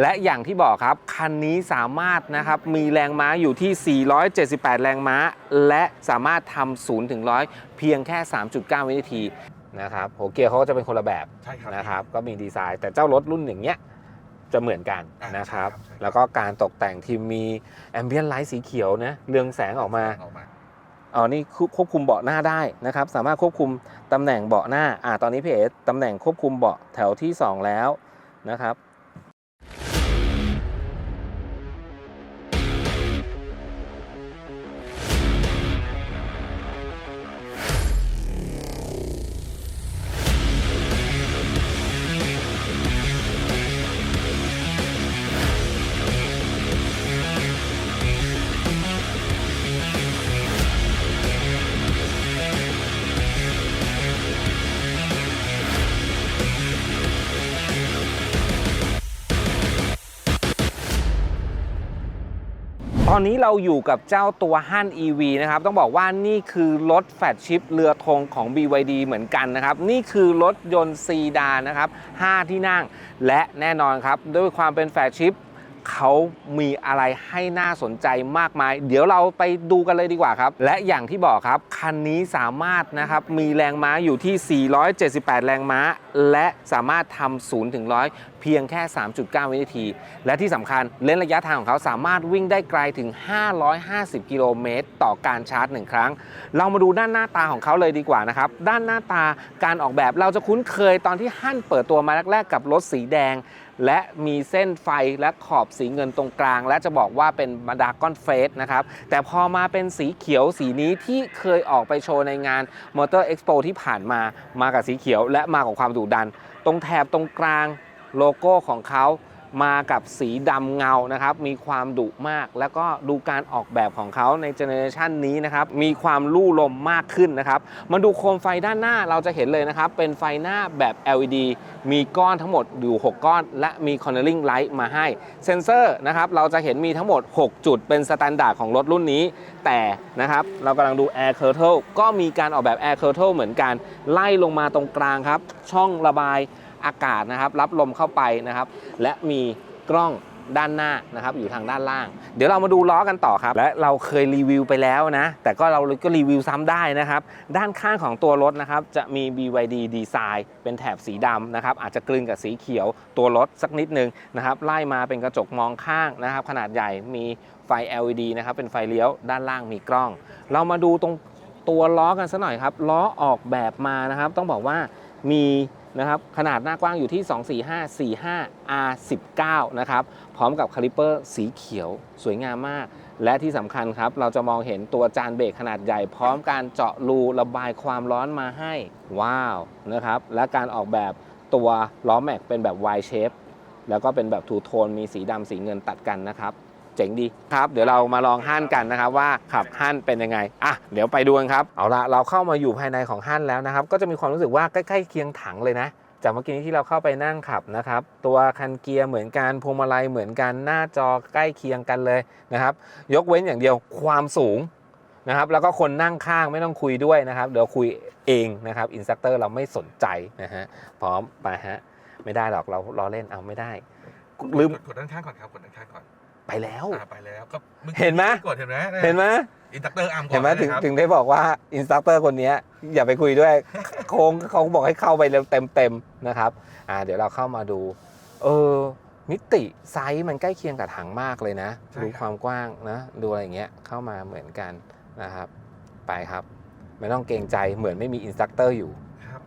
และอย่างที่บอกครับ คันนี้สามารถนะครับมีแรงม้าอยู่ที่ 478 แรงม้า และสามารถทำ0ถึง100 เพียงแค่ 3.9 วินาทีนะครับหัวเกียร์เขาก็จะเป็นคนละแบบใช่ครับ นะครับก็มีดีไซน์ แต่เจ้ารถรุ่นอย่างเงี้ยจะเหมือนกันอ่านะครับใช่ครับ ใช่ครับ แล้วก็การตกแต่งที่มีแอมเบียนไลท์สีเขียวนะเรืองแสงออกมา ออกมา อ๋อนี่ควบคุมเบาะหน้าได้นะครับ สามารถควบคุมตำแหน่งเบาะหน้า อ่า ตอนนี้พี่เอ๋ตำแหน่งควบคุมเบาะแถวที่ 2 แล้วนะครับ อนนี้เราอยู่กับเจ้าตัวฮั่น EV นะครับ ต้องบอกว่านี่คือรถแฟลกชิพเรือธงของ BYD เหมือนกันนะครับ นี่คือรถยนต์ซีดานนะครับ 5 ที่นั่ง และแน่นอนครับ ด้วยความเป็นแฟลกชิพเขามีอะไรให้น่าสนใจมากมาย เดี๋ยวเราไปดูกันเลยดีกว่าครับ และอย่างที่บอกครับ คันนี้สามารถนะครับ มีแรงม้าอยู่ที่ 478 แรงม้า และสามารถทำ0ถึง100 เพียงแค่ 3.9 วินาที และที่สำคัญเลนส์ระยะทางของเขาสามารถวิ่งได้ไกลถึง 550 กิโลเมตร ต่อการชาร์จ 1 ครั้ง เรามาดูด้านหน้าตาของเขาเลยดีกว่านะครับ ด้านหน้าตาการออกแบบเราจะคุ้นเคยตอนที่ฮั่นเปิดตัวมาแรกๆกับรถสีแดง และมีเส้นไฟและขอบสีเงินตรงกลาง และจะบอกว่าเป็นมาดากอนเฟสนะครับ แต่พอมาเป็นสีเขียวสีนี้ที่เคยออกไปโชว์ในงาน Motor Expo ที่ผ่านมามากับสีเขียวและมากับความดุดัน ตรงแถบตรงกลาง โลโก้ของเขามากับสีดำเงานะครับ มีความดุมาก แล้วก็ดูการออกแบบของเขาในเจเนอเรชันนี้นะครับ มีความลู่ลมมากขึ้นนะครับ มาดูโคมไฟด้านหน้าเราจะเห็นเลยนะครับ เป็นไฟหน้าแบบ LED มีก้อนทั้งหมดอยู่ 6 ก้อน และมี cornering light มาให้ เซนเซอร์นะครับ เราจะเห็นมีทั้งหมด 6 จุดเป็นสแตนดาร์ดของรถรุ่นนี้ แต่นะครับ เรากำลังดู Air Curtain ก็มีการออกแบบ Air Curtain เหมือนกัน ไล่ลงมาตรงกลางครับ ช่องระบาย อากาศนะครับ รับลมเข้าไปนะครับ และมีกล้องด้านหน้านะครับอยู่ทางด้านล่าง เดี๋ยวเรามาดูล้อกันต่อครับ และเราเคยรีวิวไปแล้วนะ แต่ก็เราก็รีวิวซ้ำได้นะครับ ด้านข้างของตัวรถนะครับ จะมี BYD ดีไซน์เป็นแถบสีดำนะครับ อาจจะกลืนกับสีเขียวตัวรถสักนิดนึงนะครับ ไล่มาเป็นกระจกมองข้างนะครับ ขนาดใหญ่มีไฟ LED นะครับ เป็นไฟเลี้ยวด้านล่างมีกล้อง เรามาดูตรงตัวล้อกันสักหน่อยครับล้อออกแบบมานะครับ ต้องบอกว่ามี นะครับขนาดหน้ากว้างอยู่ที่ 245 45 R19 นะครับพร้อมกับคาลิปเปอร์สีเขียวสวยงามมาก และที่สำคัญครับ เราจะมองเห็นตัวจานเบรกขนาดใหญ่ พร้อมการเจาะรูระบายความร้อนมาให้ ว้าวนะครับและการออกแบบตัวล้อแม็กเป็นแบบ Y shape แล้วก็เป็นแบบทูโทนมีสีดำสีเงินตัดกันนะครับ เจ๋งดีครับ เดี๋ยวเรามาลองฮั่นกันนะครับว่าขับฮั่นเป็นยังไงอะเดี๋ยวไปดูกันครับเอาละเราเข้ามาอยู่ภายในของฮั่นแล้วนะครับ ก็จะมีความรู้สึกว่าใกล้ๆเคียงถังเลยนะจากเมื่อกี้นี้ที่เราเข้าไปนั่งขับนะครับ ตัวคันเกียร์เหมือนกันพวงมาลัยเหมือนกันหน้าจอใกล้เคียงกันเลยนะครับ ยกเว้นอย่างเดียวความสูงนะครับ แล้วก็คนนั่งข้างไม่ต้องคุยด้วยนะครับ เดี๋ยวคุยเองนะครับอินสตัคเตอร์เราไม่สนใจนะฮะพร้อมไปฮะไม่ได้หรอกเราล้อเล่นเอาไม่ได้ลืมกดด้านข้างก่อนครับกดด้านข้างก่อน ไปแล้ว อ่าไปแล้วก็อกี้เห็นไหม กดเห็นไหมเห็นไหมอินดักเตอร์อาร์มก่อนเห็นไหมถึงนะครับถึงได้บอกว่าอินสตัคเตอร์คนนี้อย่าไปคุยด้วย โค้งเขาบอกให้เข้าไปเต็มเต็มๆนะครับ อ่า เดี๋ยวเราเข้ามาดู เออ มิติไซส์มันใกล้เคียงกับถังมากเลยนะดูความกว้างนะ ดูอะไรอย่างเงี้ยเข้ามาเหมือนกันนะครับ ไปครับ ไม่ต้องเกรงใจเหมือนไม่มีอินสตัคเตอร์อยู่ครับ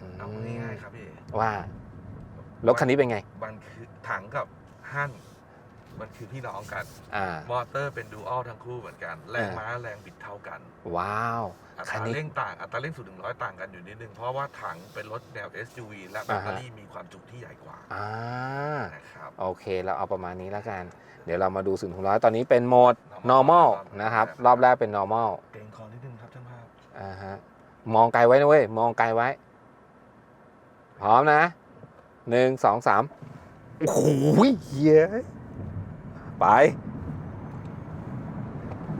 อืมเอาง่ายๆครับพี่ว่า รถคันนี้เป็นไง มันคือถังกับฮั่นมันคือพี่น้องกัน อ่า มอเตอร์เป็นดูอัลทั้งคู่เหมือนกัน แรงอ่าม้าแรงบิดเท่ากัน ว้าวอัตคันรานี้เร่งต่างอัตราเร่งศูนย์ถึงร้อยต่างกันอยู่นิดนึง เพราะว่าถังเป็นรถแนว SUV และแบตเตอรี่มีความจุที่ใหญ่กว่าอ่านะครับโอเคเราเอาประมาณนี้แล้วกัน เดี๋ยวเรามาดูศูนย์ถึงร้อยตอนนี้เป็นโหมด normal normal ครับนะครับ รอบแรกเป็น normal เกรงคอนิดนึงครับท่านภาพอ่าฮะมองไกลไว้นะเว้ยมองไกลไว้ พร้อมนะ หนึ่งสองสามโอ้โหเหี้ยไป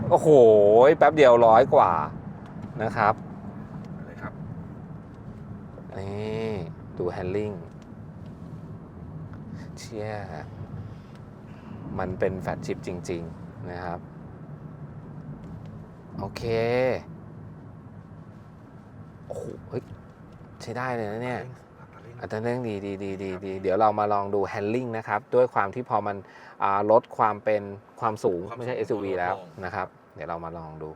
โอ้โห แป๊บเดียวร้อยกว่านะครับเลยครับ นี่ดูแฮนดิ้งเชี่ยมันเป็นแฟลชชิปจริง ๆ นะครับ โอเค โอ้โหเฮ้ยใช้ได้เลยนะเนี่ย อัตราเร่งดีดีดีดีดีเดี๋ยวเรามาลองดู handling นะครับ ด้วยความที่พอมันอ่าลดความเป็นความสูงความไม่ใช่สูง SUV ลดลงแล้วนะครับ เดี๋ยวเรามาลองดู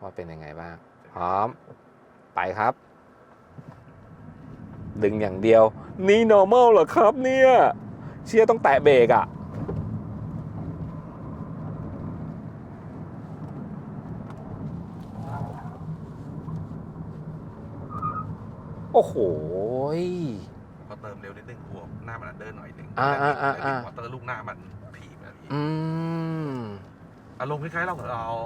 ว่าเป็นยังไงบ้าง พร้อม ไปครับ ดึงอย่างเดียว นี่ normal เหรอครับเนี่ย เชียร์ต้องแตะเบรกอะ่ะโอ้โหพอเติมเร็ว นิดนึงหัวหน้ามันอันเดินหน่อยหนึ่งอ่าอ่าอ่าอ่ามอเตอร์ลูกหน้ามันถีบแบบนี้อืม อารมณ์คล้ายๆเราเอา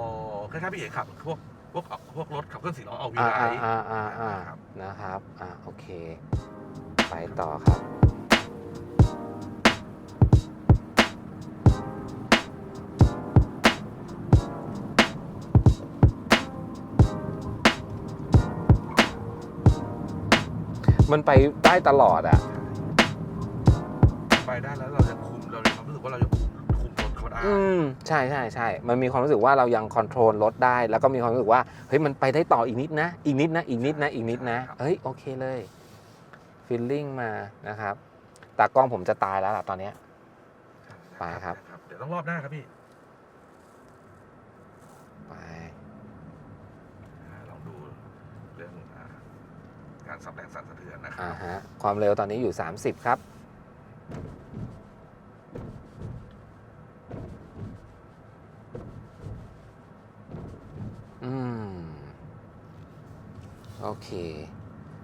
คล้ายๆพี่เอกขับพวกพวกพวกรถขับเคลื่อนสี่ล้อเอาวีอ่าไลอ่าอ่าอ่าอ่าครับนะครับ อ่า โอเค ไปต่อครับ มันไปได้ตลอดอะ ไปได้แล้วเราจะคุมเราจะรู้สึกว่าเราจะคุมคุมรถเขาได้อืมใช่ใช่ใช่มันมีความรู้สึกว่าเรายังคอนโทรลรถได้ แล้วก็มีความรู้สึกว่าเฮ้ยมันไปได้ต่ออีกนิดนะ อีกนิดนะ อีกนิดนะ อีกนิดนะเฮ้ยโอเคเลยฟีลลิ่งมานะครับตากล้องผมจะตายแล้วล่ะตอนเนี้ย ไปครับ เดี๋ยวต้องรอบหน้าครับพี่ไปอ่าลองดูเรื่องอ่าการสับแรงสั่นสะเทือนนะครัอ่าบฮะความเร็วตอนนี้อยู่ 30 ครับ อืม โอ เค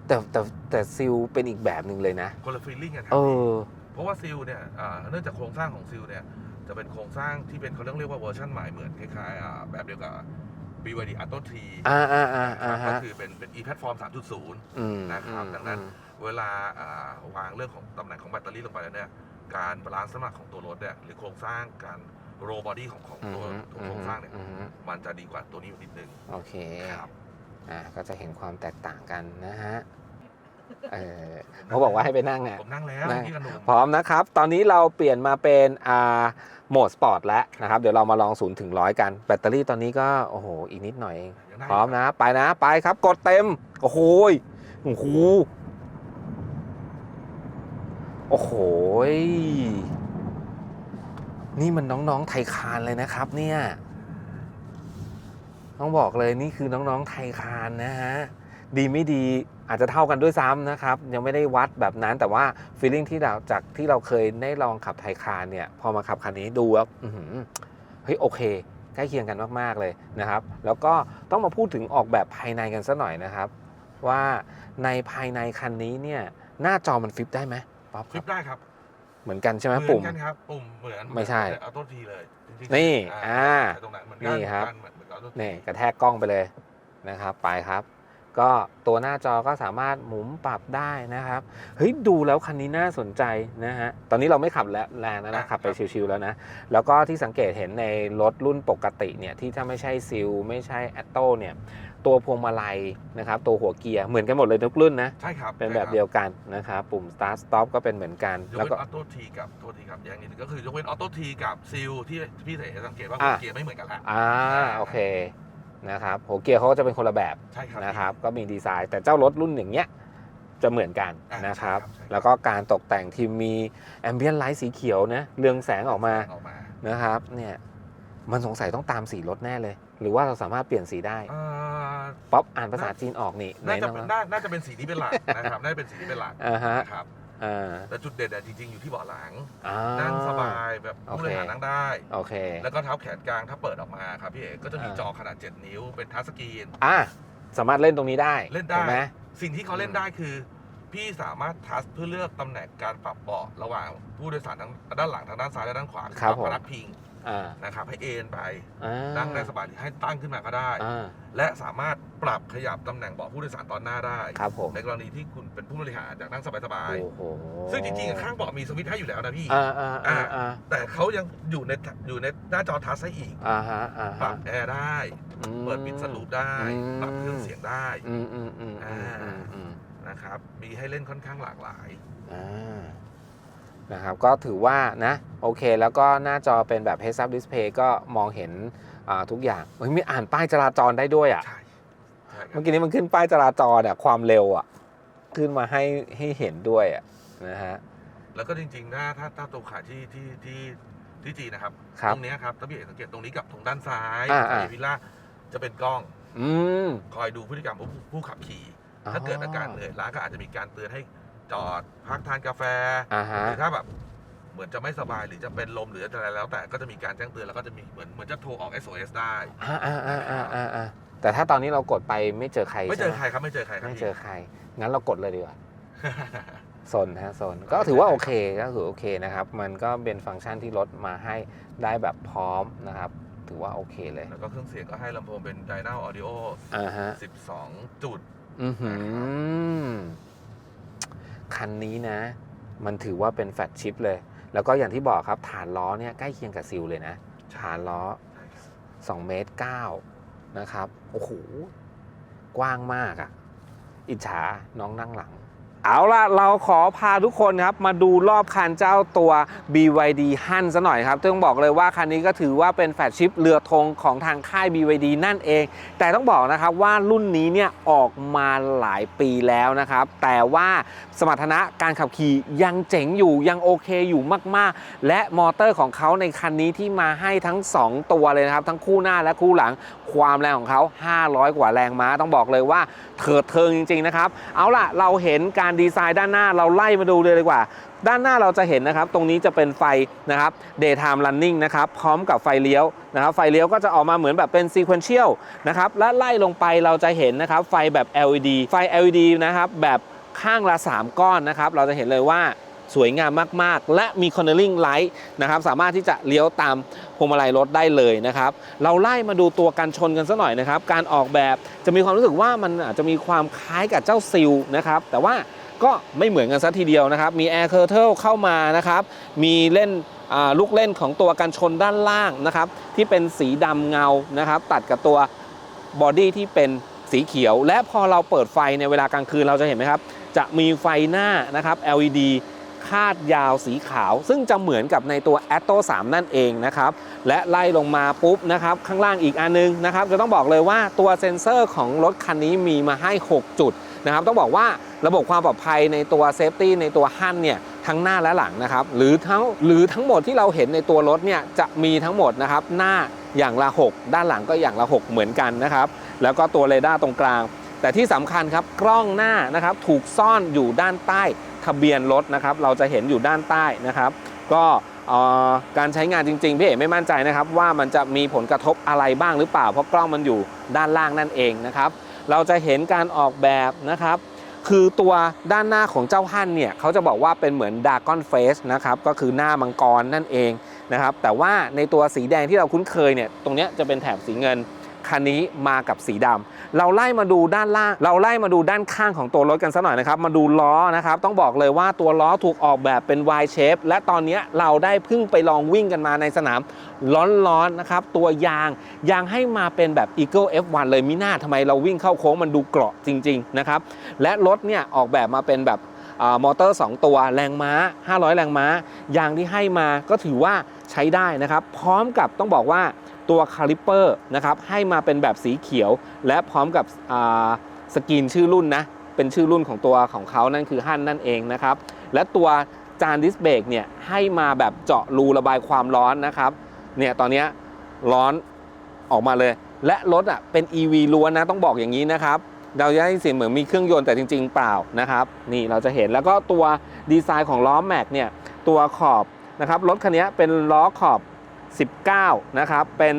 แต่แต่แต่ซิลเป็นอีกแบบหนึ่งเลยนะ คนละฟีลลิ่งกันครัเออ เพราะว่าซิลเนี่ยอ่าเนื่องจากโครงสร้างของซิลเนี่ย จะเป็นโครงสร้างที่เป็นเขาเรียกเรียกว่าเวอร์ชันใหม่เหมือนคล้ายๆอ่าแบบเดียวกับ BYD Atto 3อ่าอ่าอ่าอ่าก็ฮะคือเป็นเป็น e-platform 3.0อืมนะครับอืมดังนั้น อืมเวลาอ่าวางเรื่องของตำแหน่งของแบตเตอรี่ลงไปแล้วเนี่ยการบาลานซ์น้ำหนักของตัวรถเนี่ยหรือโครงสร้างการโรบอดี้ของของอืมตัวอืมตัวโครงสร้างเนี่ย อืมมันจะดีกว่าตัวนี้อยู่นิดนึงโอเค ครับ อ่าก็จะเห็นความแตกต่างกันนะฮะเออเขาบอกว่าให้ไปนั่งอะผมนั่งแล้วนั่งพี่กระหนุ่มพร้อมนะครับ ตอนนี้เราเปลี่ยนมาเป็นอ่าโหมดสปอร์ตแล้วนะครับ เดี๋ยวเรามาลอง0ถึง100กัน แบตเตอรี่ตอนนี้ก็โอ้โหอีกนิดหน่อยเองยังได้พร้อมนะ ไปนะไปครับกดเต็ม โอ้โหยโอ้โหโอ้โหยนี่มันน้องๆไทยคานเลยนะครับเนี่ย ต้องบอกเลยนี่คือน้องๆไทยคานนะฮะดีไม่ดีอาจจะเท่ากันด้วยซ้ำนะครับ ยังไม่ได้วัดแบบนั้นแต่ว่าฟีลลิ่งที่เราจากที่เราเคยได้ลองขับไทยคานเนี่ย พอมาขับคันนี้ดูแล้วเฮ้ยโอเคใกล้เคียงกันมาก ๆ เลยนะครับ แล้วก็ต้องมาพูดถึงออกแบบภายในกันสักหน่อยนะครับ ว่าในภายในคันนี้เนี่ย หน้าจอมันฟลิปได้ไหมป๊อปฟลิปได้ครับ เหมือนกันใช่ไหมเหมืปุ่ม อนกันครับปุ่มเหมือนไม่ใช่เอาต้นทีเลยจริงๆนี่อ่าอ่าตรงนั้นเหมือนนี่กันครับ เหมือนเหมือนเอาต้นทีนี่กระแทกกล้องไปเลยนะครับ ไปครับ ก็ตัวหน้าจอก็สามารถหมุนปรับได้นะครับ เฮ้ยดูแล้วคันนี้น่าสนใจนะฮะ ตอนนี้เราไม่ขับแล้วแรงแล้วนะขับไปชิวๆแล้วนะ แล้วก็ที่สังเกตเห็นในรถรุ่นปกติเนี่ย ที่ถ้าไม่ใช่ซิลไม่ใช่แอตโตเนี่ย ตัวพวงมาลัยนะครับตัวหัวเกียร์เหมือนกันหมดเลยทุกรุ่นนะใช่ครับเป็นแบบเดียวกันนะครับปุ่ม start stop ก็เป็นเหมือนกันยกแล้วเว้นก็ออโต้ทีกับโทษทีครับอย่างนี้ก็คือยกเว้นออโต้ทีกับซิลที่พี่เสสังเกตว่าอะเกียร์ไม่เหมือนกันละอ่าโอเคนะครับหัวเกียร์เขาก็จะเป็นคนละแบบใช่ครับ นะครับก็มีดีไซน์ แต่เจ้ารถรุ่นอย่างเงี้ยจะเหมือนกันอ่านะครับใช่ครับ ใช่ครับ แล้วก็การตกแต่งที่มีแอมเบียนไลท์สีเขียวนะเรืองแสงออกมา ออกมานะครับเนี่ยมันสงสัยต้องตามสีรถแน่เลย หรือว่าเราสามารถเปลี่ยนสีได้เอ่อ ป๊อปอ่านภาษาจีนออกนี่ไหนน่าจะน้องเป็นน่าน่าจะเป็นสีนี้เป็นหลักนะครับ น่าจะเป็นสีนี้เป็นหลักอ่าฮะนะครับ อ่าแต่จุดเด่นอะจริงๆอยู่ที่เบาะหลัง อ่า นั่งสบายแบบโอผู้เค บริหารนั่งได้ โอเคแล้วก็เท้าแขนกลางถ้าเปิดออกมาครับพี่เอกก็จะมีอ่าจอขนาด 7 นิ้วเป็นทัชสกรีน อะสามารถเล่นตรงนี้ได้เล่นได้ ถูกไหม สิ่งที่เขาเล่นได้คือ พี่สามารถทัชเพื่อเลือกตำแหน่งการปรับเบาะระหว่างผู้โดยสารทั้งด้านหลังทางด้านซ้ายและด้านขวาครับปรับผม พนักพิง อ่านะครับให้เอนไปอ่านั่งได้สบายหรือให้ตั้งขึ้นมาก็ได้ อ่าและสามารถปรับขยับตำแหน่งเบาะผู้โดยสารตอนหน้าได้ ครับผมในกรณีที่คุณเป็นผู้บริหารอยากนั่งสบายโอ้โหๆซึ่งจริงๆอะข้างเบาะมีสวิตช์ให้อยู่แล้วนะพี่ อ่าอ่าอ่าอ่าแต่เขายังอยู่ในอยู่ในหน้าจอทัชให้อีก อ่าฮะอ่าปรัฮะบแอร์ได้ อืม เปิดปิดสลูปได้ อืม ปรับเครื่องเสียงได้ อืมอืมอืมอืมอืมอืมนะครับ มีให้เล่นค่อนข้างหลากหลาย อ่า นะครับก็ถือว่านะโอเค แล้วก็หน้าจอเป็นแบบ Heads Up Display ก็มองเห็นอ่าทุกอย่างเฮ้ยมีอ่านป้ายจราจรได้ด้วยอะใช่ใช่ครัเมื่บอกี้นี้มันขึ้นป้ายจราจรอะความเร็วอะขึ้นมาให้ให้เห็นด้วยอะนะฮะแล้วก็จริงๆถ้าถ้าถ้าตัวขายที่ที่ที่ที่จีนนะครับครับ ตรงเนี้ยครับถ้าพี่เอกสังเกตตรงนี้กับตรงด้านซ้ายอ่าอ่าในวิลล่าจะเป็นกล้องอืมคอยดูพฤติกรรมของผู้ผู้ขับขี่ ถ้าเกิดอาการเหนื่อยล้าก็อาจจะมีการเตือนให้ จอดพักทานกาแฟอ่าฮะหรือถ้าแบบ เหมือนจะไม่สบายหรือจะเป็นลมหรืออะไรแล้ว แต่ก็จะมีการแจ้งเตือนแล้วก็จะมีเหมือนเหมือนจะโทรออก SOS ได้ อ่าอ่าอ่าอ่าอ่าอ่าแต่ถ้าตอนนี้เรากดไปไม่เจอใครไม่เจอใช่ใคไหรครับไม่เจอใครครับไม่เจอใคร งั้นเรากดเลยดีกว่าโซนฮะโซนก็ถือว่าโอเคก็ถือโอเคนะครับ มันก็เป็นฟังก์ชันที่รถมาให้ได้แบบพร้อมนะครับ ถือว่าโอเคเลยแล้วก็เครื่องเสียงก็ให้ลำโพงเป็น Dyno Audio อ่าฮะ12 จุด อือหือ คันนี้นะ มันถือว่าเป็นแฟลตชิปเลย แล้วก็อย่างที่บอกครับ ฐานล้อเนี่ยใกล้เคียงกับซิลเลยนะ ฐานล้อ2เมตร9นะครับ โอ้โห กว้างมากอะ่ะ อิจฉาน้องนั่งหลัง เอาล่ะ เราขอพาทุกคนครับ มาดูรอบคันเจ้าตัว BYD ฮั่นซะหน่อยครับต้องบอกเลยว่าคันนี้ก็ถือว่าเป็นแฟลกชิปเรือธงของทางค่าย BYD นั่นเอง แต่ต้องบอกนะครับว่ารุ่นนี้เนี่ยออกมาหลายปีแล้วนะครับ แต่ว่าสมรรถนะการขับขี่ยังเจ๋งอยู่ยังโอเคอยู่มาก ๆ และมอเตอร์ของเขาในคันนี้ที่มาให้ทั้ง 2 ตัวเลยนะครับ ทั้งคู่หน้าและคู่หลังความแรงของเขา 500 กว่าแรงม้า ต้องบอกเลยว่าเถิดเทิงจริง ๆ นะครับ เอาล่ะเราเห็นการดีไซน์ด้านหน้าเราไล่มาดูเลยดีกว่า ด้านหน้าเราจะเห็นนะครับ ตรงนี้จะเป็นไฟนะครับ daytime running นะครับพร้อมกับไฟเลี้ยวนะครับ ไฟเลี้ยวก็จะออกมาเหมือนแบบเป็น sequential นะครับ และไล่ลงไปเราจะเห็นนะครับ ไฟแบบ LED ไฟ LED นะครับ แบบข้างละ 3 ก้อนนะครับ เราจะเห็นเลยว่าสวยงามมาก ๆ และมี cornering light นะครับ สามารถที่จะเลี้ยวตามพวงมาลัยรถได้เลยนะครับ เราไล่มาดูตัวกันชนกันสักหน่อยนะครับ การออกแบบจะมีความรู้สึกว่ามันอาจจะมีความคล้ายกับเจ้าซิลนะครับ แต่ว่า ก็ไม่เหมือนกันซะทีเดียวนะครับ มี Air Curtain เข้ามานะครับ มีเล่นลูกเล่นของตัวกันชนด้านล่างนะครับ ที่เป็นสีดำเงานะครับ ตัดกับตัวบอดี้ที่เป็นสีเขียว และพอเราเปิดไฟในเวลากลางคืนเราจะเห็นไหมครับ จะมีไฟหน้านะครับ LED คาดยาวสีขาว ซึ่งจะเหมือนกับในตัว a t t o 3 นั่นเองนะครับ และไล่ลงมาปุ๊บนะครับ ข้างล่างอีกอันนึงนะครับ จะต้องบอกเลยว่าตัวเซ็นเซอร์ของรถคันนี้มีมาให้ 6 จุด นะครับต้องบอกว่าระบบความปลอดภัยในตัวเซฟตี้ในตัวฮั่นเนี่ยทั้งหน้าและหลังนะครับหรือทั้งหรือทั้งหมดที่เราเห็นในตัวรถเนี่ยจะมีทั้งหมดนะครับหน้าอย่างละ 6 ด้านหลังก็อย่างละ 6 เหมือนกันนะครับแล้วก็ตัวเรดาร์ตรงกลาง แต่ที่สำคัญครับกล้องหน้านะครับถูกซ่อนอยู่ด้านใต้ทะเบียนรถนะครับเราจะเห็นอยู่ด้านใต้นะครับ ก็การใช้งานจริงๆพี่เอกไม่มั่นใจนะครับว่ามันจะมีผลกระทบอะไรบ้างหรือเปล่า เพราะกล้องมันอยู่ด้านล่างนั่นเองนะครับ เราจะเห็นการออกแบบนะครับคือตัวด้านหน้าของเจ้าฮั่นเนี่ยเขาจะบอกว่าเป็นเหมือนดากอนเฟสนะครับก็คือหน้ามังกรนั่นเองนะครับแต่ว่าในตัวสีแดงที่เราคุ้นเคยเนี่ยตรงนี้จะเป็นแถบสีเงิน คันนี้มากับสีดำเราไล่มาดูด้านล่าง เราไล่มาดูด้านข้างของตัวรถกันสักหน่อยนะครับ มาดูล้อนะครับ ต้องบอกเลยว่าตัวล้อถูกออกแบบเป็น Y shape และตอนนี้เราได้เพิ่งไปลองวิ่งกันมาในสนามร้อนๆนะครับ ตัวยางยางให้มาเป็นแบบ Eagle F1 เลยมิน่าทำไมเราวิ่งเข้าโค้งมันดูเกราะจริง ๆ นะครับ และรถเนี่ยออกแบบมาเป็นแบบอมอเตอร์ 2 ตัวแรงม้า 500 แรงม้า ยางที่ให้มาก็ถือว่าใช้ได้นะครับ พร้อมกับต้องบอกว่า ตัวคาลิปเปอร์นะครับให้มาเป็นแบบสีเขียว และพร้อมกับสกรีนชื่อรุ่นนะเป็นชื่อรุ่นของตัวของเขานั่นคือฮั่นนั่นเองนะครับ และตัวจานดิสเบรกเนี่ยให้มาแบบเจาะรูระบายความร้อนนะครับเนี่ยตอนนี้ร้อนออกมาเลย และรถอะเป็น EV ล้วนนะต้องบอกอย่างนี้นะครับเราจะได้ยินเสียงเหมือนมีเครื่องยนต์แต่จริง ๆ เปล่านะครับ นี่เราจะเห็นแล้วก็ตัวดีไซน์ของล้อแม็กเนี่ยตัวขอบนะครับรถคันนี้เป็นล้อขอบ 19 นะครับ เป็น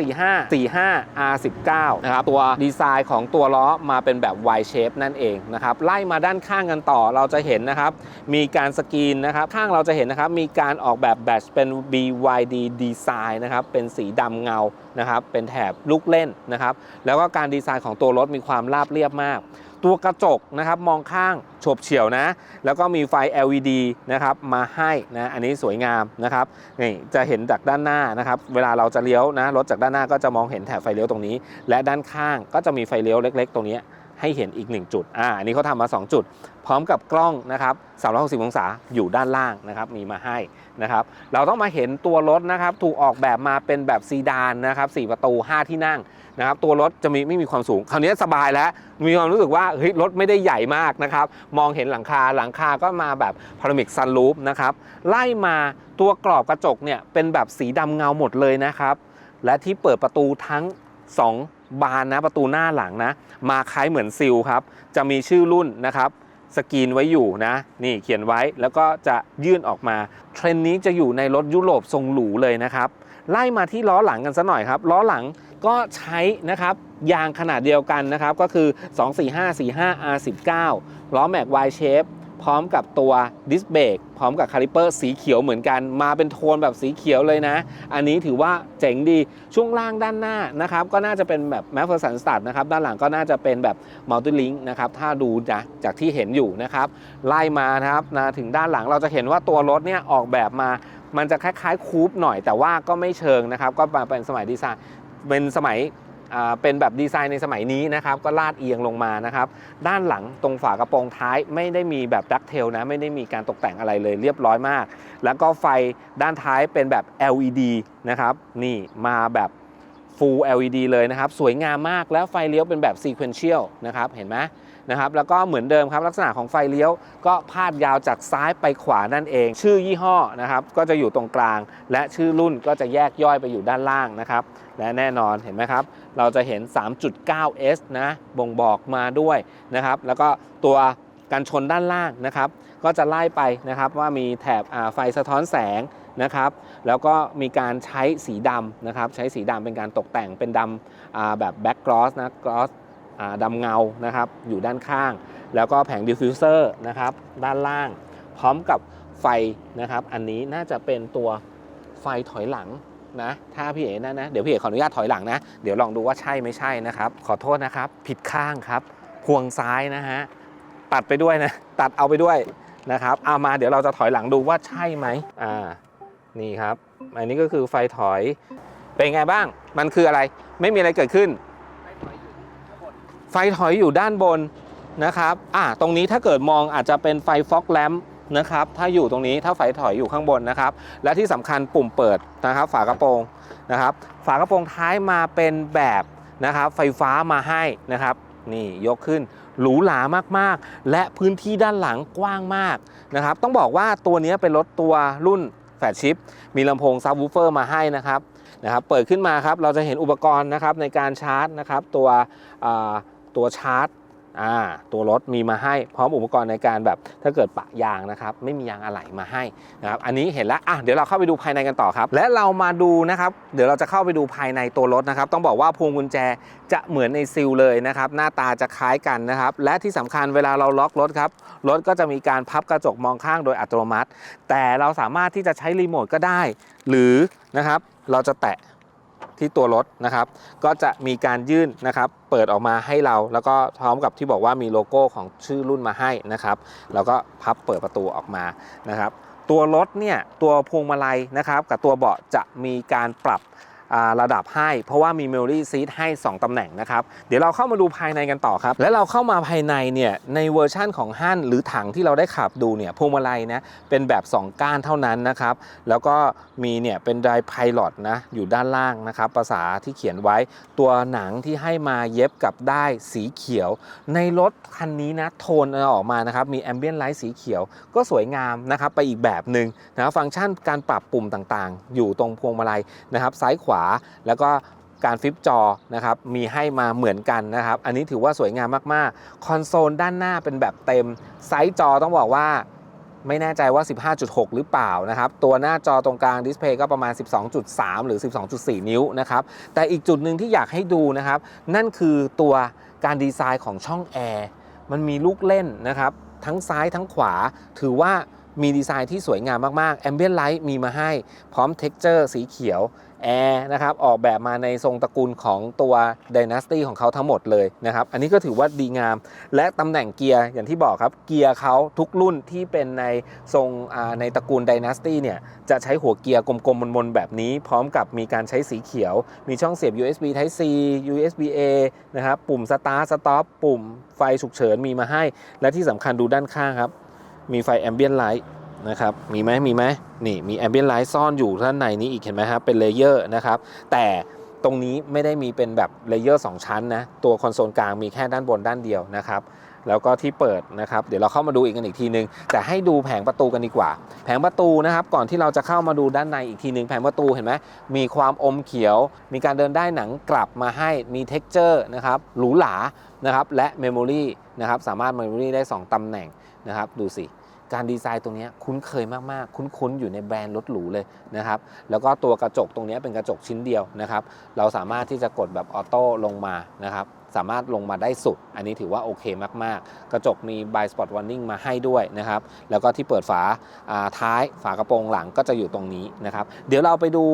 245 45 R19 นะครับ ตัวดีไซน์ของตัวล้อมาเป็นแบบ Y shape นั่นเองนะครับ ไล่มาด้านข้างกันต่อ เราจะเห็นนะครับ มีการสกรีนนะครับ ข้างเราจะเห็นนะครับ มีการออกแบบแบตเป็น BYD Design นะครับ เป็นสีดำเงา นะครับ เป็นแถบลูกเล่นนะครับ แล้วก็การดีไซน์ของตัวรถมีความราบเรียบมาก ตัวกระจกนะครับมองข้างโฉบเฉี่ยวนะ แล้วก็มีไฟ LED นะครับมาให้นะอันนี้สวยงามนะครับนี่จะเห็นจากด้านหน้านะครับ เวลาเราจะเลี้ยวนะรถจากด้านหน้าก็จะมองเห็นแถบไฟเลี้ยวตรงนี้ และด้านข้างก็จะมีไฟเลี้ยวเล็ก ๆ ตรงนี้ให้เห็นอีก 1 จุด อ่า อันนี้เขาทำมา 2 จุด พร้อมกับกล้องนะครับ360 องศาอยู่ด้านล่างนะครับ มีมาให้นะครับ เราต้องมาเห็นตัวรถนะครับ ถูกออกแบบมาเป็นแบบซีดานนะครับ 4 ประตู 5 ที่นั่ง นะครับตัวรถจะมีไม่มีความสูง คราวนี้สบายแล้ว มีความรู้สึกว่าเฮ้ยรถไม่ได้ใหญ่มากนะครับ มองเห็นหลังคาหลังคาก็มาแบบพารามิกซันรูฟนะครับไล่มาตัวกรอบกระจกเนี่ยเป็นแบบสีดำเงาหมดเลยนะครับ และที่เปิดประตูทั้ง 2 บานนะประตูหน้าหลังนะ มาคล้ายเหมือนซิลครับจะมีชื่อรุ่นนะครับสกรีนไว้อยู่นะ นี่เขียนไว้แล้วก็จะยื่นออกมา เทรนนี้จะอยู่ในรถยุโรปทรงหรูเลยนะครับ ไล่มาที่ล้อหลังกันสัหน่อยครับ ล้อหลัง ก็ใช้นะครับยางขนาดเดียวกันนะครับ ก็คือ 24545 R19 ล้อแม็ก Y Shape พร้อมกับตัวดิสเบรกพร้อมกับคาลิเปอร์สีเขียวเหมือนกัน มาเป็นโทนแบบสีเขียวเลยนะ อันนี้ถือว่าเจ๋งดีช่วงล่างด้านหน้านะครับ ก็น่าจะเป็นแบบแมฟเฟอร์สันสตัดนะครับ ด้านหลังก็น่าจะเป็นแบบมัลติลิงก์นะครับ ถ้าดูนะจากที่เห็นอยู่นะครับ ไล่มานะครับนะถึงด้านหลังเราจะเห็นว่าตัวรถเนี่ยออกแบบมามันจะคล้ายๆคูปหน่อยแต่ว่าก็ไม่เชิงนะครับ ก็มาเป็นสมัยดีไซน์ เป็นสมัยเป็นแบบดีไซน์ในสมัยนี้นะครับ ก็ลาดเอียงลงมานะครับ ด้านหลังตรงฝากระโปรงท้ายไม่ได้มีแบบดักเทลนะ ไม่ได้มีการตกแต่งอะไรเลยเรียบร้อยมาก แล้วก็ไฟด้านท้ายเป็นแบบ LED นะครับ นี่มาแบบ Full LED เลยนะครับ สวยงามมากแล้วไฟเลี้ยวเป็นแบบ Sequential นะครับ เห็นไหม นะครับแล้วก็เหมือนเดิมครับลักษณะของไฟเลี้ยว ก็พาดยาวจากซ้ายไปขวานั่นเอง ชื่อยี่ห้อนะครับก็จะอยู่ตรงกลาง และชื่อรุ่นก็จะแยกย่อยไปอยู่ด้านล่างนะครับและแน่นอนเห็นไหมครับ เราจะเห็น 3.9S นะบ่งบอกมาด้วยนะครับแล้วก็ตัวกันชนด้านล่างนะครับ ก็จะไล่ไปนะครับว่ามีแถบไฟสะท้อนแสงนะครับ แล้วก็มีการใช้สีดำนะครับ ใช้สีดำเป็นการตกแต่งเป็นดำแบบแบ็กกรอสนะกรอส ดำเงานะครับอยู่ด้านข้าง แล้วก็แผงดิฟฟิวเซอร์นะครับด้านล่าง พร้อมกับไฟนะครับอันนี้น่าจะเป็นตัวไฟถอยหลังนะถ้าพี่เอ๋นะนะเดี๋ยวพี่เอ๋ขออนุญาตถอยหลังนะ เดี๋ยวลองดูว่าใช่ไม่ใช่นะครับ ขอโทษนะครับ ผิดข้างครับพวงซ้ายนะฮะตัดไปด้วยนะ ตัดเอาไปด้วยนะครับ เอามาเดี๋ยวเราจะถอยหลังดูว่าใช่ไหมอ่านี่ครับ อันนี้ก็คือไฟถอยเป็นไงบ้าง มันคืออะไรไม่มีอะไรเกิดขึ้น ไฟถอยอยู่ด้านบนนะครับอ่าตรงนี้ถ้าเกิดมองอาจจะเป็นไฟฟอกแลมป์นะครับ ถ้าอยู่ตรงนี้ถ้าไฟถอยอยู่ข้างบนนะครับ และที่สำคัญปุ่มเปิดนะครับ ฝากระโปรงนะครับ ฝากระโปรงท้ายมาเป็นแบบนะครับ ไฟฟ้ามาให้นะครับ นี่ยกขึ้นหรูหรามากๆ และพื้นที่ด้านหลังกว้างมากนะครับ ต้องบอกว่าตัวนี้เป็นรถตัวรุ่นแฟลชชิป มีลำโพงซับวูเฟอร์มาให้นะครับนะครับ เปิดขึ้นมาครับ เราจะเห็นอุปกรณ์นะครับในการชาร์จนะครับ ตัว ตัวชาร์จอ่าตัวรถมีมาให้พร้อมอุปกรณ์ในการแบบถ้าเกิดปะยางนะครับไม่มียางอะไหล่มาให้นะครับอันนี้เห็นแล้วอะเดี๋ยวเราเข้าไปดูภายในกันต่อครับ และเรามาดูนะครับ เดี๋ยวเราจะเข้าไปดูภายในตัวรถนะครับ ต้องบอกว่าพวงกุญแจจะเหมือนในซิลเลยนะครับ หน้าตาจะคล้ายกันนะครับ และที่สำคัญเวลาเราล็อกรถครับรถก็จะมีการพับกระจกมองข้างโดยอัตโนมัติ แต่เราสามารถที่จะใช้รีโมทก็ได้ หรือนะครับเราจะแตะ ที่ตัวรถนะครับ ก็จะมีการยื่นนะครับ เปิดออกมาให้เรา แล้วก็พร้อมกับที่บอกว่ามีโลโก้ของชื่อรุ่นมาให้นะครับ แล้วก็พับเปิดประตูออกมานะครับ ตัวรถเนี่ยตัวพวงมาลัยนะครับ กับตัวเบาะจะมีการปรับ ระดับให้ เพราะว่ามี Memory Seat ให้ 2 ตำแหน่งนะครับ เดี๋ยวเราเข้ามาดูภายในกันต่อครับ และเราเข้ามาภายในเนี่ยในเวอร์ชั่นของฮั่นหรือถังที่เราได้ขับดูเนี่ยพวงมาลัยนะเป็นแบบ 2 ก้านเท่านั้นนะครับ แล้วก็มีเนี่ยเป็นไดไพลอตนะอยู่ด้านล่างนะครับภาษาที่เขียนไว้ตัวหนังที่ให้มาเย็บกับได้สีเขียว ในรถคันนี้นะโทนออกมานะครับมีแอมเบียนไลท์สีเขียว ก็สวยงามนะครับไปอีกแบบหนึ่งนะฟังก์ชันการปรับปุ่มต่างๆ อยู่ตรงพวงมาลัยนะครับซ้ายขวาแล้วก็การฟลิปจอนะครับมีให้มาเหมือนกันนะครับ อันนี้ถือว่าสวยงามมากๆ คอนโซลด้านหน้าเป็นแบบเต็ม ไซส์จอต้องบอกว่าไม่แน่ใจว่า 15.6 หรือเปล่านะครับ ตัวหน้าจอตรงกลางดิสเพย์ก็ประมาณ 12.3 หรือ 12.4 นิ้วนะครับ แต่อีกจุดหนึ่งที่อยากให้ดูนะครับ นั่นคือตัวการดีไซน์ของช่องแอร์ มันมีลูกเล่นนะครับ ทั้งซ้ายทั้งขวา ถือว่ามีดีไซน์ที่สวยงามมากๆ Ambient Light มีมาให้ พร้อม Texture สีเขียว แอร์นะครับออกแบบมาในทรงตระกูลของตัว Dynasty ของเขาทั้งหมดเลยนะครับ อันนี้ก็ถือว่าดีงาม และตำแหน่งเกียร์อย่างที่บอกครับ เกียร์เขาทุกรุ่นที่เป็นในทรงในตระกูล Dynasty เนี่ยจะใช้หัวเกียร์กลมๆมนๆแบบนี้ พร้อมกับมีการใช้สีเขียว มีช่องเสียบ USB Type C USB A นะครับปุ่ม Start Stop ปุ่มไฟฉุกเฉินมีมาให้ และที่สำคัญดูด้านข้างครับ มีไฟ Ambient Light นะครับ มีไหมมีไหมนี่มี Ambient Light ซ่อนอยู่ด้านในนี้อีกเห็นไหมครับเป็นเลเยอร์นะครับ แต่ตรงนี้ไม่ได้มีเป็นแบบเลเยอร์2ชั้นนะ ตัวคอนโซลกลางมีแค่ด้านบนด้านเดียวนะครับ แล้วก็ที่เปิดนะครับ เดี๋ยวเราเข้ามาดูอีกกันอีกทีนึง แต่ให้ดูแผงประตูกันดีกว่า แผงประตูนะครับ ก่อนที่เราจะเข้ามาดูด้านในอีกทีนึง แผงประตูเห็นไหมมีความอมเขียว มีการเดินได้หนังกลับมาให้ มี t e x t อร์นะครับ หรูหรา นะครับ และ Memory นะครับ สามารถ Memory ได้ 2ตำแหน่งนะครับ ดูสิ การดีไซน์ตรงนี้คุ้นเคยมากๆ คุ้นๆ อยู่ในแบรนด์รถหรูเลยนะครับ แล้วก็ตัวกระจกตรงนี้เป็นกระจกชิ้นเดียวนะครับ เราสามารถที่จะกดแบบออโต้ลงมานะครับ สามารถลงมาได้สุด อันนี้ถือว่าโอเคมากๆ กระจกมี by spot warning มาให้ด้วยนะครับ แล้วก็ที่เปิดฝาท้ายฝากระโปรงหลังก็จะอยู่ตรงนี้นะครับ เดี๋ยวเราไปดู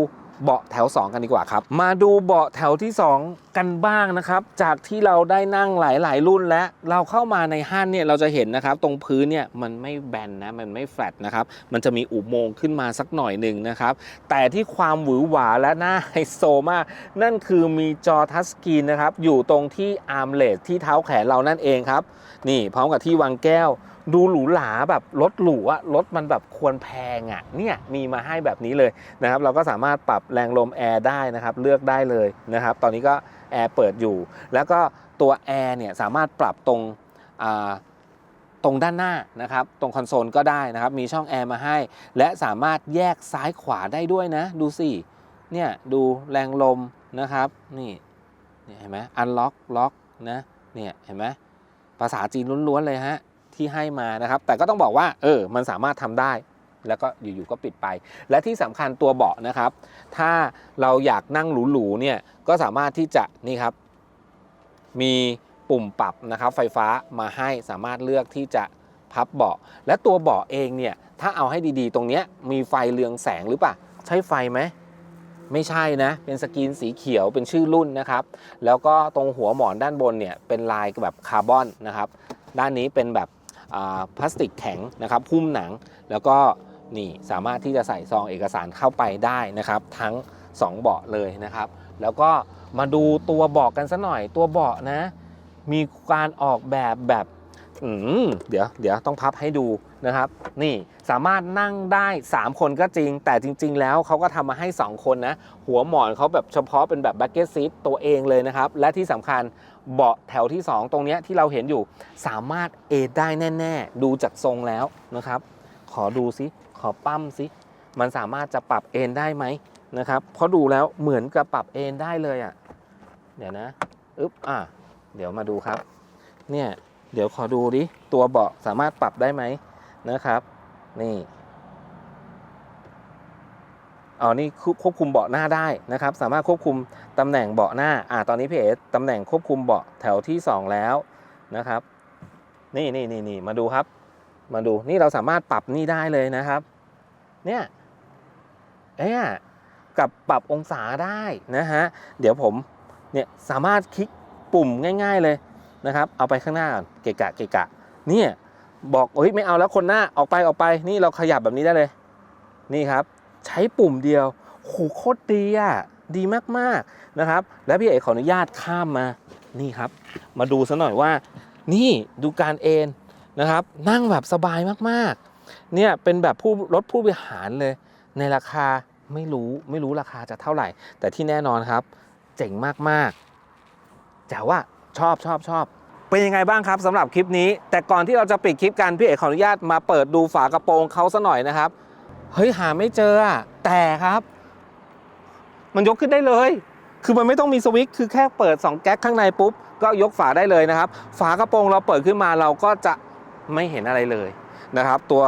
เบาะแถว 2 กันดีกว่าครับ มาดูเบาะแถวที่ 2 กันบ้างนะครับ จากที่เราได้นั่งหลาย ๆ รุ่นแล้ว เราเข้ามาในห้างเนี่ยเราจะเห็นนะครับ ตรงพื้นเนี่ยมันไม่แบนนะ มันไม่แฟลตนะครับ มันจะมีอุโมงค์ขึ้นมาสักหน่อยหนึ่งนะครับ แต่ที่ความหวือหวาและน่าไฮโซมาก นั่นคือมีจอทัชสกรีนนะครับ อยู่ตรงที่อาร์มเลสที่เท้าแขนเรานั่นเองครับ นี่พร้อมกับที่วางแก้ว ดูหรูหราแบบรถหรูอะรถมันแบบควรแพงอะเนี่ยมีมาให้แบบนี้เลยนะครับเราก็สามารถปรับแรงลมแอร์ได้นะครับเลือกได้เลยนะครับตอนนี้ก็แอร์เปิดอยู่ แล้วก็ตัวแอร์เนี่ยสามารถปรับตรงตรงด้านหน้านะครับ ตรงคอนโซลก็ได้นะครับ มีช่องแอร์มาให้ และสามารถแยกซ้ายขวาได้ด้วยนะ ดูสิเนี่ยดูแรงลมนะครับนี่เนี่ยเห็นไหมอันล็อกล็อกนะเนี่ยเห็นไหมภาษาจีนล้วนๆเลยฮะ ที่ให้มานะครับ แต่ก็ต้องบอกว่าเออมันสามารถทำได้ แล้วก็อยู่ๆก็ปิดไป และที่สำคัญตัวเบาะนะครับ ถ้าเราอยากนั่งหรูๆเนี่ยก็สามารถที่จะนี่ครับ มีปุ่มปรับนะครับ ไฟฟ้ามาให้สามารถเลือกที่จะพับเบาะ และตัวเบาะเองเนี่ยถ้าเอาให้ดีๆ ตรงนี้มีไฟเรืองแสงหรือเปล่าใช้ไฟไหมไม่ใช่นะ เป็นสกรีนสีเขียวเป็นชื่อรุ่นนะครับ แล้วก็ตรงหัวหมอนด้านบนเนี่ยเป็นลายแบบคาร์บอนนะครับ ด้านนี้เป็นแบบ พลาสติกแข็งนะครับหุ้มหนังแล้วก็นี่สามารถที่จะใส่ซองเอกสารเข้าไปได้นะครับ ทั้ง 2 เบาะเลยนะครับ แล้วก็มาดูตัวเบาะกันสัหน่อยตัวเบาะนะ มีการออกแบบแบบเดี๋ยวเดี๋ยวต้องพับให้ดูนะครับ นี่สามารถนั่งได้ 3 คนก็จริง แต่จริง ๆ แล้วเขาก็ทำมาให้ 2 คนนะ หัวหมอนเขาแบบเฉพาะเป็นแบบแบ็กเก็ตซีทตัวเองเลยนะครับ และที่สำคัญ เบาะแถวที่ 2 ตรงนี้ที่เราเห็นอยู่สามารถเอนได้แน่ ๆ ดูจากทรงแล้วนะครับ ขอดูซิ ขอปั้มซิ มันสามารถจะปรับเอนได้ไหมนะครับเพราะดูแล้วเหมือนกับปรับเอนได้เลยอะ่ะ เดี๋ยวนะอึ๊บอะเดี๋ยวมาดูครับ เนี่ยเดี๋ยวขอดูดิตัวเบาะสามารถปรับได้ไหมนะครับ นี่ อ๋อนี่ควบคุมเบาะหน้าได้นะครับ สามารถควบคุมตำแหน่งเบาะหน้าอ่าตอนนี้พี่เอ๋ตำแหน่งควบคุมเบาะแถวที่ 2 แล้วนะครับ นี่นี่นี่นี่มาดูครับ มาดูนี่เราสามารถปรับนี่ได้เลยนะครับ เนี่ยเอ๊ะกับปรับองศาได้นะฮะเดี๋ยวผมเนี่ยสามารถคลิกปุ่มง่าย ๆเลยนะครับ เอาไปข้างหน้าก่อนเกะกะเกะกะ เนี่ยบอกเฮ้ยไม่เอาแล้วคนหน้าออกไปออกไปนี่เราขยับแบบนี้ได้เลย นี่ครับ ใช้ปุ่มเดียวโหโคตรดีอะดีมากๆนะครับ แล้วพี่เอกขออนุญาตข้ามมานี่ครับ มาดูซะหน่อยว่า นี่ดูการเอนนะครับ นั่งแบบสบายมากๆ เนี่ยเป็นแบบผู้รถผู้บริหารเลย ในราคาไม่รู้ไม่รู้ราคาจะเท่าไหร่ แต่ที่แน่นอนครับ เจ๋งมากๆแต่ว่าชอบชอบชอบเป็นยังไงบ้างครับสำหรับคลิปนี้ แต่ก่อนที่เราจะปิดคลิปกันพี่เอกขออนุญาตมาเปิดดูฝากระโปรงเขาซะหน่อยนะครับ เฮ้ยหาไม่เจอแต่ครับ มันยกขึ้นได้เลย คือมันไม่ต้องมีสวิตช์คือแค่เปิด 2 แก๊กข้างในปุ๊บ ก็ยกฝาได้เลยนะครับ ฝากระโปรงเราเปิดขึ้นมาเราก็จะไม่เห็นอะไรเลยนะครับ ตัว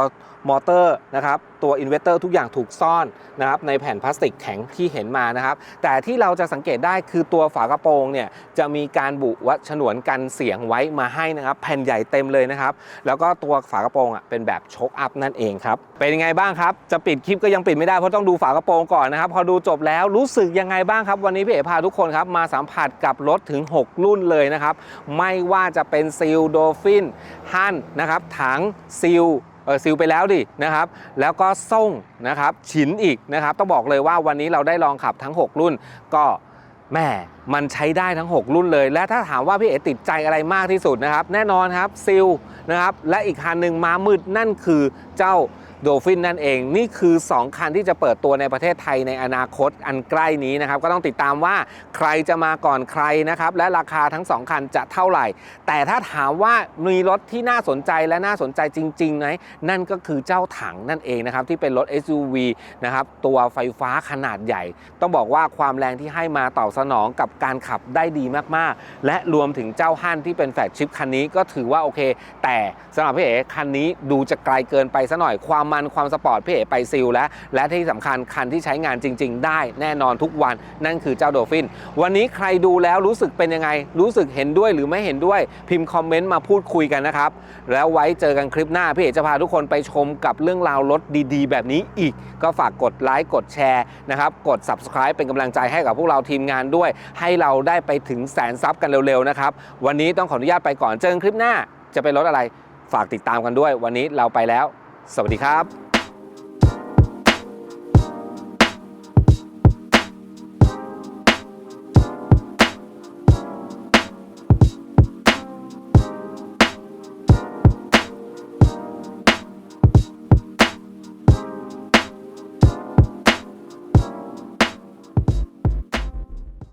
มอเตอร์นะครับตัวอินเวอร์เตอร์ทุกอย่างถูกซ่อนนะครับในแผ่นพลาสติกแข็งที่เห็นมานะครับ แต่ที่เราจะสังเกตได้คือตัวฝากระโปรงเนี่ยจะมีการบุวัดฉนวนกันเสียงไว้มาให้นะครับ แผ่นใหญ่เต็มเลยนะครับ แล้วก็ตัวฝากระโปรงอะเป็นแบบโชคอัพนั่นเองครับ เป็นยังไงบ้างครับ จะปิดคลิปก็ยังปิดไม่ได้เพราะต้องดูฝากระโปรงก่อนนะครับ พอดูจบแล้วรู้สึกยังไงบ้างครับ วันนี้พี่เอ๋พาทุกคนครับมาสัมผัสกับรถถึง 6 รุ่นเลยนะครับ ไม่ว่าจะเป็นซิลโดฟินฮันนะครับถังซิล ซิลไปแล้วดินะครับ แล้วก็ส่งนะครับฉินอีกนะครับ ต้องบอกเลยว่าวันนี้เราได้ลองขับทั้ง 6 รุ่นก็แหม่มันใช้ได้ทั้ง 6 รุ่นเลย และถ้าถามว่าพี่เอติดใจอะไรมากที่สุดนะครับ แน่นอนครับซิลนะครับ และอีกคันหนึ่งมามืดนั่นคือเจ้า โดฟินนั่นเอง นี่คือ 2 คันที่จะเปิดตัวในประเทศไทยในอนาคตอันใกล้นี้นะครับ ก็ต้องติดตามว่าใครจะมาก่อนใครนะครับ และราคาทั้ง 2 คันจะเท่าไหร่ แต่ถ้าถามว่ามีรถที่น่าสนใจและน่าสนใจจริงๆไหมนั่นก็คือเจ้าถังนั่นเองนะครับ ที่เป็นรถ SUV นะครับตัวไฟฟ้าขนาดใหญ่ ต้องบอกว่าความแรงที่ให้มาตอบสนองกับการขับได้ดีมากๆ และรวมถึงเจ้าฮั่นที่เป็นแฟลกชิพคันนี้ก็ถือว่าโอเค แต่สำหรับพี่เอ๋คันนี้ดูจะไกลเกินไปซะหน่อยความมันความสปอร์ตพี่เอ๋ไปซิลแล้ว และที่สำคัญคันที่ใช้งานจริง ๆ ได้แน่นอนทุกวัน นั่นคือเจ้าโดฟิน วันนี้ใครดูแล้วรู้สึกเป็นยังไง รู้สึกเห็นด้วยหรือไม่เห็นด้วย พิมพ์คอมเมนต์มาพูดคุยกันนะครับ แล้วไว้เจอกันคลิปหน้า พี่เอกจะพาทุกคนไปชมกับเรื่องราวรถดีๆ แบบนี้อีก ก็ฝากกดไลค์กดแชร์นะครับกด subscribe เป็นกำลังใจให้กับพวกเราทีมงานด้วย ให้เราได้ไปถึงแสนซับกันเร็วๆนะครับวันนี้ต้องขออนุญาตไปก่อนเจอกันคลิปหน้าจะเป็นรถอะไร ฝากติดตามกันด้วย วันนี้เราไปแล้ว สวัสดีครับ